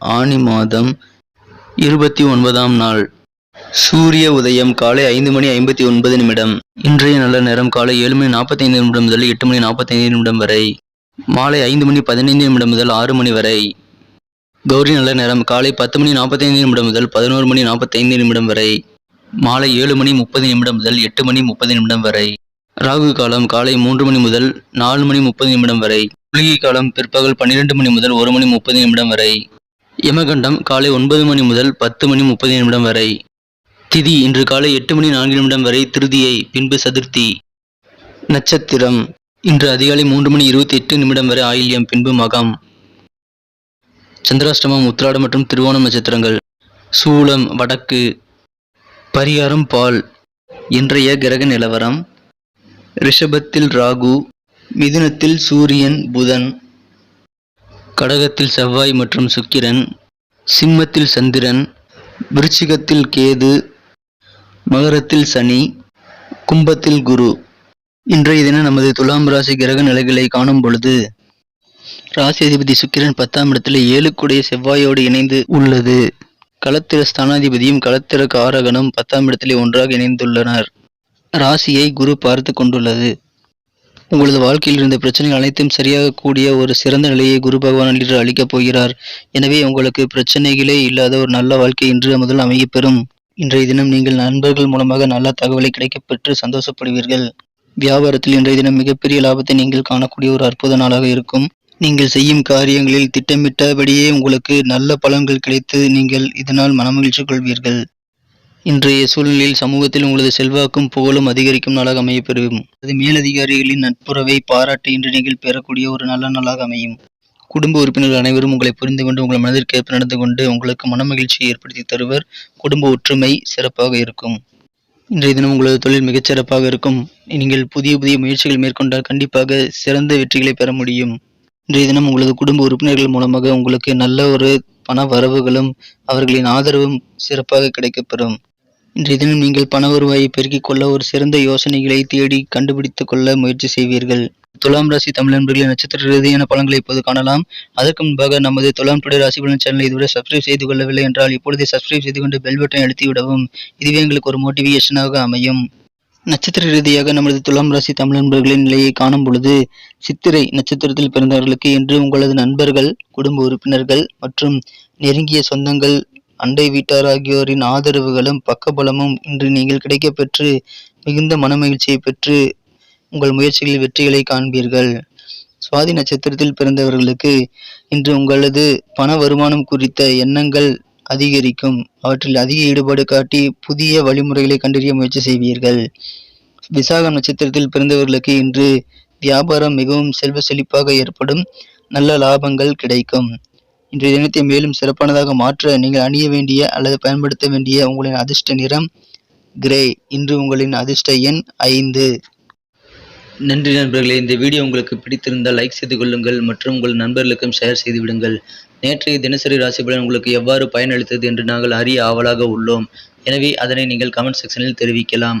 ஆனி மாதம் இருபத்தி ஒன்பதாம் நாள். சூரிய உதயம் காலை ஐந்து மணி ஐம்பத்தி ஒன்பது நிமிடம். இன்றைய நல்ல நேரம் காலை ஏழு மணி நாற்பத்தைந்து நிமிடம் முதல் எட்டு மணி நாற்பத்தைந்து நிமிடம் வரை. மாலை ஐந்து மணி பதினைந்து நிமிடம் முதல் ஆறு மணி வரை. கௌரி நல்ல நேரம் காலை பத்து மணி நாற்பத்தைந்து நிமிடம் முதல் பதினோரு மணி நாற்பத்தைந்து நிமிடம் வரை. மாலை ஏழு மணி முப்பது நிமிடம் முதல் எட்டு மணி முப்பது நிமிடம் வரை. ராகு காலம் காலை மூன்று மணி முதல் நாலு மணி முப்பது நிமிடம் வரை. குளிகை காலம் பிற்பகல் பன்னிரெண்டு மணி முதல் ஒரு மணி முப்பது நிமிடம் வரை. யமகண்டம் காலை ஒன்பது மணி முதல் பத்து மணி முப்பது நிமிடம் வரை. திதி இன்று காலை எட்டு மணி நான்கு நிமிடம் வரை திருதியை பின்பு சதுர்த்தி. நட்சத்திரம். இன்று அதிகாலை மூன்று மணி இருபத்தி எட்டு நிமிடம் வரை ஆயில்யம் பின்பு மகம். சந்திராஷ்டமம் உத்திராடம் மற்றும் திருவோணம் நட்சத்திரங்கள். சூலம் வடக்கு. பரிகாரம் பால். இன்றைய கிரக நிலவரம். ரிஷபத்தில் ராகு மிதுனத்தில் சூரியன் புதன். கடகத்தில் செவ்வாய் மற்றும் சுக்கிரன் சிம்மத்தில் சந்திரன் விருச்சிகத்தில் கேது மகரத்தில் சனி கும்பத்தில் குரு. இன்றைய தினம் நமது துலாம் ராசி கிரக நிலைகளை காணும் பொழுது ராசி அதிபதி சுக்கிரன் பத்தாம் இடத்தில் ஏழுக்குடைய செவ்வாயோடு இணைந்து உள்ளது. களத்திர ஸ்தானாதிபதியும் களத்திர காரகனும் பத்தாம் இடத்திலே ஒன்றாக இணைந்துள்ளனர். ராசியை குரு பார்த்து கொண்டுள்ளது. உங்களது வாழ்க்கையில் இருந்த பிரச்சனைகள் அனைத்தும் சரியாக கூடிய ஒரு சிறந்த நிலையை குரு பகவான் இன்று அளிக்கப் போகிறார். எனவே உங்களுக்கு பிரச்சனைகளே இல்லாத ஒரு நல்ல வாழ்க்கை இன்று முதல் அமையப்பெறும். இன்றைய தினம் நீங்கள் நண்பர்கள் மூலமாக நல்ல தகவலை கிடைக்கப் பெற்று சந்தோஷப்படுவீர்கள். வியாபாரத்தில் இன்றைய தினம் மிகப்பெரிய லாபத்தை நீங்கள் காணக்கூடிய ஒரு அற்புத நாளாக இருக்கும். நீங்கள் செய்யும் காரியங்களில் திட்டமிட்டபடியே உங்களுக்கு நல்ல பலன்கள் கிடைத்து நீங்கள் இதனால் மனமகிழ்ச்சி கொள்வீர்கள். இன்றைய சூழ்நிலையில் சமூகத்தில் உங்களது செல்வாக்கும் புகழும் அதிகரிக்கும் நாளாக அமையப்பெறும். அது மேலதிகாரிகளின் நட்புறவை பாராட்டு இன்று நீங்கள் பெறக்கூடிய ஒரு நல்ல நாளாக அமையும். குடும்ப உறுப்பினர்கள் அனைவரும் உங்களை புரிந்து கொண்டு உங்கள் மனதிற்கேற்ப நடந்து கொண்டு உங்களுக்கு மனமகிழ்ச்சியை ஏற்படுத்தி தருவர். குடும்ப ஒற்றுமை சிறப்பாக இருக்கும். இன்றைய தினம் உங்களது தொழில் மிகச்சிறப்பாக இருக்கும். நீங்கள் புதிய புதிய முயற்சிகள் மேற்கொண்டால் கண்டிப்பாக சிறந்த வெற்றிகளை பெற முடியும். இன்றைய தினம் உங்களது குடும்ப உறுப்பினர்கள் மூலமாக உங்களுக்கு நல்ல ஒரு பண வரவுகளும் அவர்களின் ஆதரவும் சிறப்பாக கிடைக்கப்பெறும். இன்றைய தினம் நீங்கள் பண வருவாயை பெருக்கிக் கொள்ள ஒரு சிறந்த யோசனைகளை தேடி கண்டுபிடித்துக் கொள்ள முயற்சி செய்வீர்கள். துலாம் ராசி தமிழ் நண்பர்களின் நட்சத்திர ரீதியான பலன்களை இப்போது காணலாம். அதற்கு முன்பாக நமது துலாம் டுடே ராசி பலன் சேனலை இதுவரை சப்ஸ்கிரைப் செய்து கொள்ளவில்லை என்றால் இப்பொழுதே சப்ஸ்கிரைப் செய்து கொண்டு பெல் பட்டனை அழுத்தி விடவும். இதுவே எங்களுக்கு ஒரு மோட்டிவேஷனாக அமையும். நட்சத்திர ரீதியாக நமது துலாம் ராசி தமிழ் நண்பர்களின் நிலையை காணும் பொழுது சித்திரை நட்சத்திரத்தில் பிறந்தவர்களுக்கு இன்று உங்களது நண்பர்கள் குடும்ப உறுப்பினர்கள் மற்றும் நெருங்கிய சொந்தங்கள் அண்டை வீட்டார் ஆகியோரின் ஆதரவுகளும் பக்கபலமும் இன்று நீங்கள் கிடைக்கப்பெற்று மிகுந்த மனமகிழ்ச்சியை பெற்று உங்கள் முயற்சிகளில் வெற்றிகளை காண்பீர்கள். சுவாதி நட்சத்திரத்தில் பிறந்தவர்களுக்கு இன்று உங்களது பண வருமானம் குறித்த எண்ணங்கள் அதிகரிக்கும். அவற்றில் அதிக ஈடுபாடு காட்டி புதிய வழிமுறைகளை கண்டறிய முயற்சி செய்வீர்கள். விசாகம் நட்சத்திரத்தில் பிறந்தவர்களுக்கு இன்று வியாபாரம் மிகவும் செல்வ செழிப்பாக ஏற்படும். நல்ல லாபங்கள் கிடைக்கும். இன்றைய தினத்தை மேலும் சிறப்பானதாக மாற்ற நீங்கள் அணிய வேண்டிய அல்லது பயன்படுத்த வேண்டிய உங்களின் அதிர்ஷ்ட நிறம் கிரே இன்று உங்களின் அதிர்ஷ்ட எண் ஐந்து. நன்றி நண்பர்களே இந்த வீடியோ உங்களுக்கு பிடித்திருந்தால் லைக் செய்து கொள்ளுங்கள் மற்றும் உங்கள் நண்பர்களுக்கும் ஷேர் செய்து விடுங்கள். நேற்றைய தினசரி ராசி பலன் உங்களுக்கு எவ்வாறு பயனளித்தது என்று நாங்கள் அறிய ஆவலாக உள்ளோம். எனவே அதனை நீங்கள் கமெண்ட் செக்ஷனில் தெரிவிக்கலாம்.